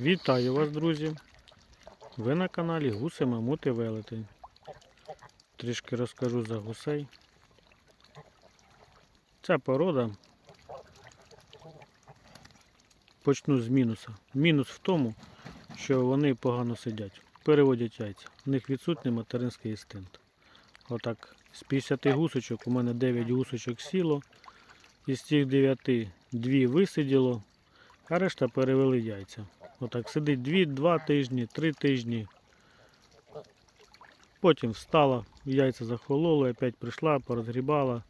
Вітаю вас, друзі! Ви на каналі Гуси Мамути Велетень. Трішки розкажу за гусей. Ця порода. Почну з мінуса. Мінус в тому, що вони погано сидять, переводять яйця. У них відсутній материнський інстинкт. Отак, з 50 гусочок у мене 9 гусочок сіло. Із цих 9 2 висиділо, а решта перевели яйця. Отак сидить 2 тижні, 3 тижні. Потім встала, яйця захололи, опять прийшла, порозгрібала.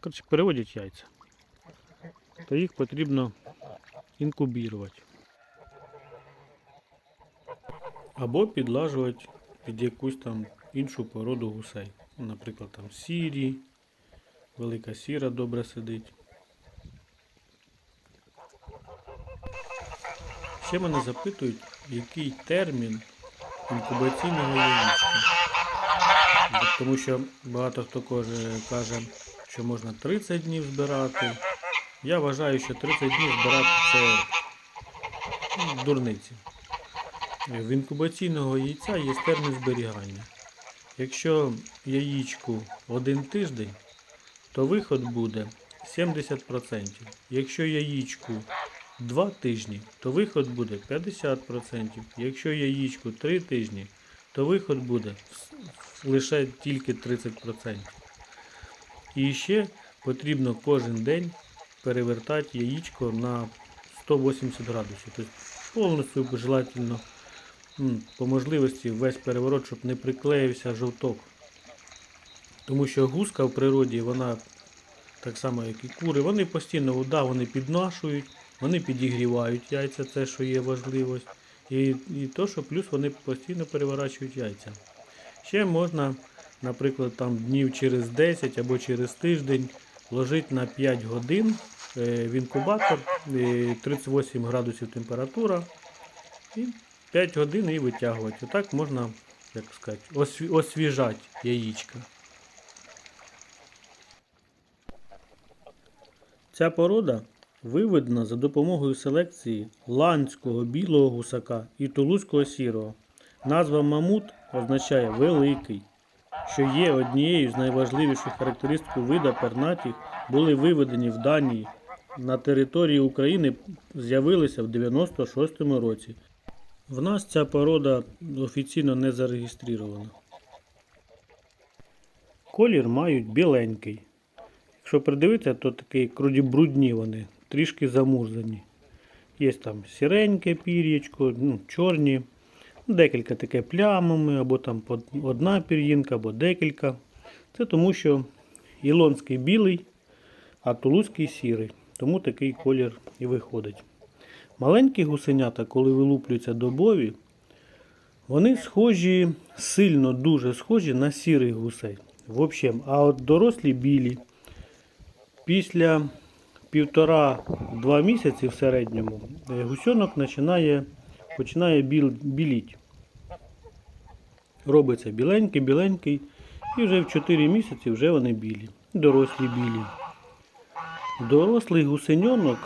Коротше, переводять яйця. То їх потрібно інкубірувати. Або підлажувати під якусь там іншу породу гусей. Наприклад, там сірі, велика сіра добре сидить. Ще мене запитують, який термін інкубаційного яєчка. Тому що багато хто каже, що можна 30 днів збирати. Я вважаю, що 30 днів збирати це дурниці. В інкубаційного яйця є термін зберігання. Якщо яєчку один тиждень, то виход буде 70%. Якщо яєчку 2 тижні, то виход буде 50%. Якщо яєчку 3 тижні, то виход буде лише тільки 30%. І ще потрібно кожен день перевертати яєчко на 180 градусів. Тобто повністю желательно по можливості весь переворот, щоб не приклеївся жовток. Тому що гуска в природі, вона так само, як і кури, вони постійно да, вони піднашують, вони підігрівають яйця, це що є важливість. І, і то, що плюс вони постійно переворачують яйця. Ще можна, наприклад, там днів через 10 або через тиждень ложити на 5 годин е, в інкубатор, е, 38 градусів температура. І 5 годин і витягувати. Отак можна, як сказати, осві- освіжати яєчка. Ця порода виведена за допомогою селекції ланського білого гусака і тулузького сірого. Назва мамут означає великий, що є однією з найважливіших характеристик вида пернатих, були виведені в Данії. На території України з'явилися в 96-му році. В нас ця порода офіційно не зареєстрована. Колір мають біленький. Якщо придивитися, то такі круді брудні вони, трішки замурзані. Є там сіреньке пір'ячко, ну, чорні, декілька таке плямами, або там одна пір'їнка, або декілька. Це тому, що ілонський білий, а тулузький сірий. Тому такий колір і виходить. Маленькі гусенята, коли вилуплюються добові, вони схожі, сильно дуже схожі на сірих гусей. В общем, а от дорослі білі. Після півтора-два місяці в середньому е, гусьонок починає, починає біл, біліть. Робиться біленький, біленький, і вже в 4 місяці вже вони білі. Дорослі білі. Дорослий гусеньонок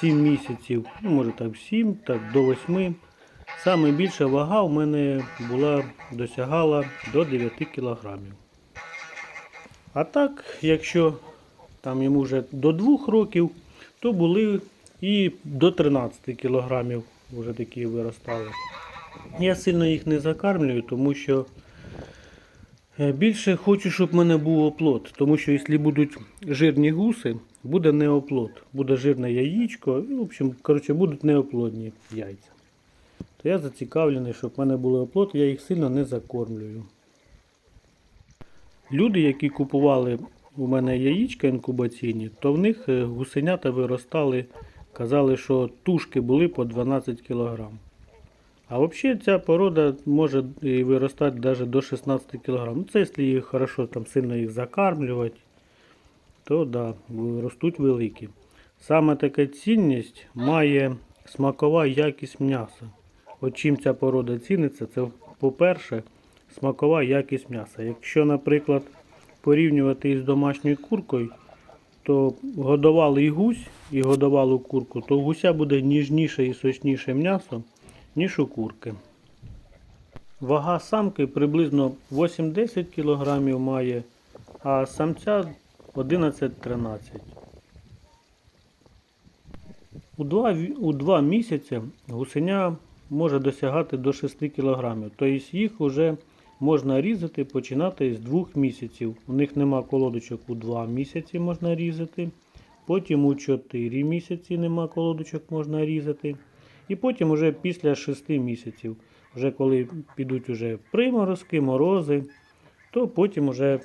7 місяців, ну може так 7, так до 8. Саме більша вага в мене була досягала до 9 кілограмів. А так, якщо там йому вже до 2 років, то були і до 13 кілограмів вже такі виростали. Я сильно їх не закармлюю, тому що е, більше хочу, щоб в мене був оплот. Тому що якщо будуть жирні гуси, буде не оплот. Буде жирне яєчко, і, в общем, коротше, будуть неоплодні яйця. То я зацікавлений, щоб в мене були оплот, я їх сильно не закормлюю. Люди, які купували у мене яєчка інкубаційні, то в них е, гусенята виростали, казали, що тушки були по 12 кг. А взагалі ця порода може виростати навіть до 16 кг. Ну, це якщо їх хорошо там сильно їх закармлювати, то да, ростуть великі. Саме така цінність має смакова якість м'яса. От чим ця порода ціниться, це по-перше, смакова якість м'яса. Якщо, наприклад, порівнювати із домашньою куркою, то годувалий гусь і годувалу курку, то у гуся буде ніжніше і сочніше м'ясо, ніж у курки. Вага самки приблизно 8-10 кг має, а самця 11-13. У 2, у 2 місяці гусеня може досягати до 6 кг. Тобто їх вже можна різати починати з 2 місяців. У них нема колодочок у 2 місяці можна різати. Потім у 4 місяці нема колодочок можна різати. І потім уже після 6 місяців, вже коли підуть уже приморозки, морози, то потім уже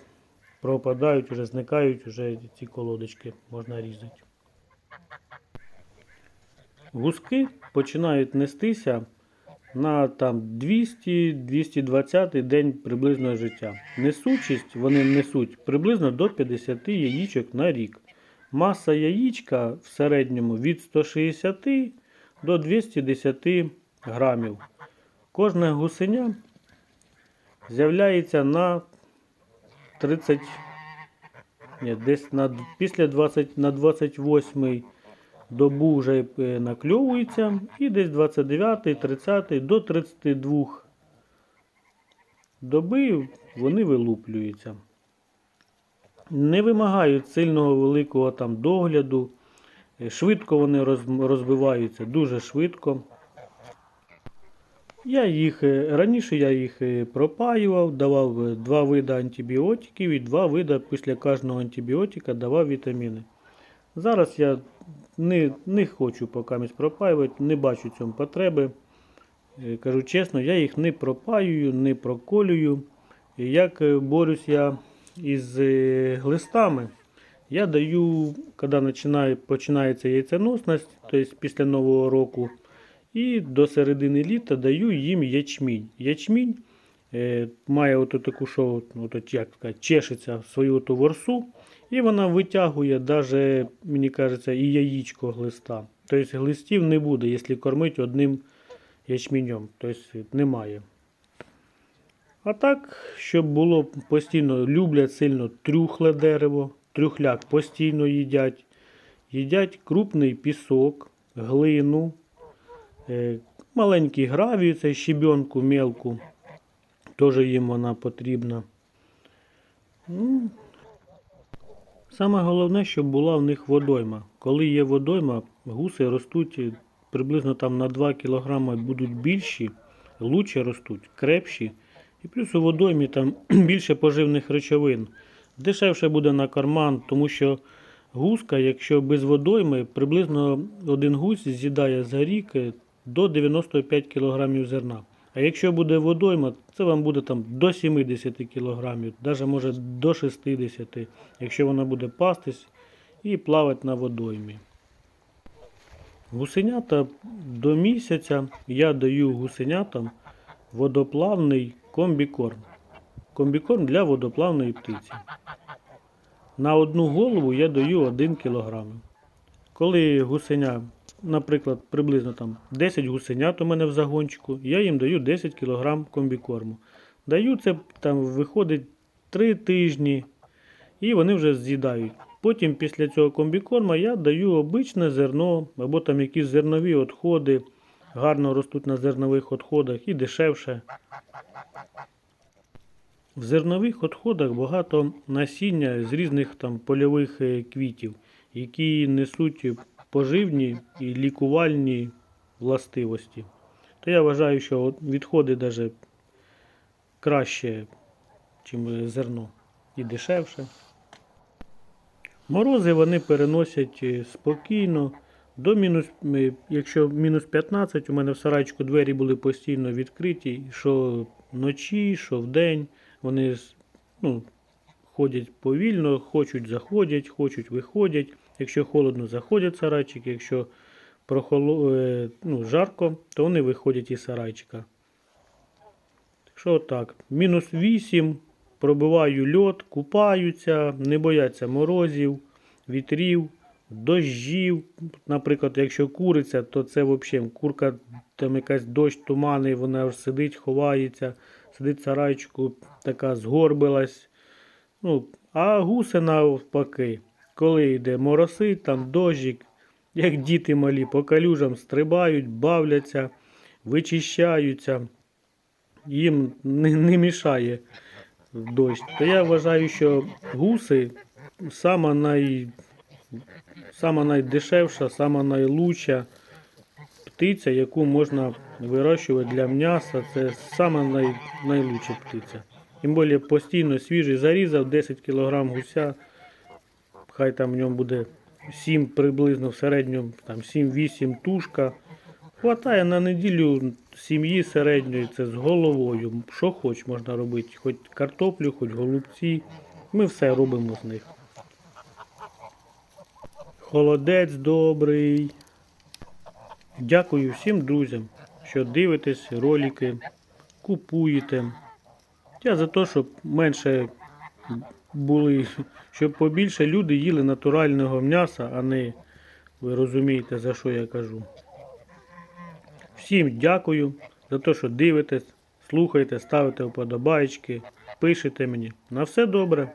пропадають, вже зникають вже ці колодочки, можна різати. Гуски починають нестися на там 200-220 день приблизно життя. Несучість вони несуть приблизно до 50 яїчок на рік. Маса яєчка в середньому від 160 до 210 грамів. Кожне гусеня з'являється на 30, ні, десь на, після 20, на 28 добу вже е, накльовується і десь 29, 30 до 32 доби вони вилуплюються. Не вимагають сильного великого там догляду. Е, Швидко вони розбиваються, дуже швидко. Я їх е, раніше я їх пропаював, давав два види антибіотиків і два види після кожного антибіотика давав вітаміни. Зараз я не, не хочу поки пропаювати, не бачу цьому потреби. Е, Кажу чесно, я їх не пропаюю, не проколюю. Як е, борюсь я із е, глистами, я даю, коли починає, починається яйценосність, тобто після Нового року, і до середини літа даю їм ячмінь. Ячмінь е, має оту таку, що от, як сказати, чешеться свою ворсу, і вона витягує даже, мені кажеться, і яєчко глиста. Тобто глистів не буде, якщо кормити одним ячменем. Тобто немає. А так, щоб було постійно, люблять сильно трюхле дерево, трюхляк постійно їдять. Їдять крупний пісок, глину, е, маленький гравій, це щебенку мелку. Теж їм вона потрібна. Саме головне, щоб була в них водойма. Коли є водойма, гуси ростуть е, приблизно там на 2 кг будуть більші, лучше ростуть, крепші. І плюс у водоймі там більше поживних речовин. Дешевше буде на карман, тому що гуска, якщо без водойми, приблизно один гусь з'їдає за рік е, до 95 кг зерна. А якщо буде водойма, це вам буде там до 70 кг, навіть може до 60 якщо вона буде пастись і плавати на водоймі. Гусенята до місяця я даю гусенятам водоплавний комбікорм. Комбікорм для водоплавної птиці. На одну голову я даю 1 кг. Коли гусеня, наприклад, приблизно там 10 гусенят у мене в загончику, я їм даю 10 кг комбікорму. Даю це там виходить 3 тижні, і вони вже з'їдають. Потім після цього комбікорма я даю обичне зерно або там якісь зернові відходи. Гарно ростуть на зернових відходах і дешевше. В зернових відходах багато насіння з різних там польових е, квітів, які несуть поживні і лікувальні властивості. То я вважаю, що відходи навіть краще, ніж зерно, і дешевше. Морози вони переносять е, спокійно. До мінус, е, якщо мінус 15, у мене в сарайчику двері були постійно відкриті, що вночі, що вдень. Вони ну, ходять повільно, хочуть заходять, хочуть виходять. Якщо холодно, заходять в сарайчик, якщо прохоло, е, ну, жарко, то вони виходять із сарайчика. Так що так, мінус 8, пробиваю льот, купаються, не бояться морозів, вітрів, дощів. Наприклад, якщо куриця, то це взагалі курка, там якась дощ, тумани, вона сидить, ховається, сидить в сарайчику, така згорбилась. Ну, а гуси навпаки. коли йде моросить, там дощик, як діти малі по калюжам стрибають, бавляться, вичищаються, їм не, не мішає дощ. То я вважаю, що гуси сама, най, сама найдешевша, сама найлучша птиця, яку можна вирощувати для м'яса. Це сама най, найлучша птиця. Тим більше постійно свіжий зарізав 10 кг гуся. Хай там в ньому буде 7 приблизно в середньому, там 7-8 тушка. Хватає на неділю сім'ї середньої, це з головою. Що хоч можна робити, хоч картоплю, хоч голубці. Ми все робимо з них. Холодець добрий. Дякую всім друзям, що дивитесь ролики, купуєте. Я за те, щоб менше були, щоб побільше люди їли натурального м'яса, а не ви розумієте, за що я кажу. Всім дякую за те, що дивитесь, слухаєте, ставите вподобайки, пишете мені. На все добре.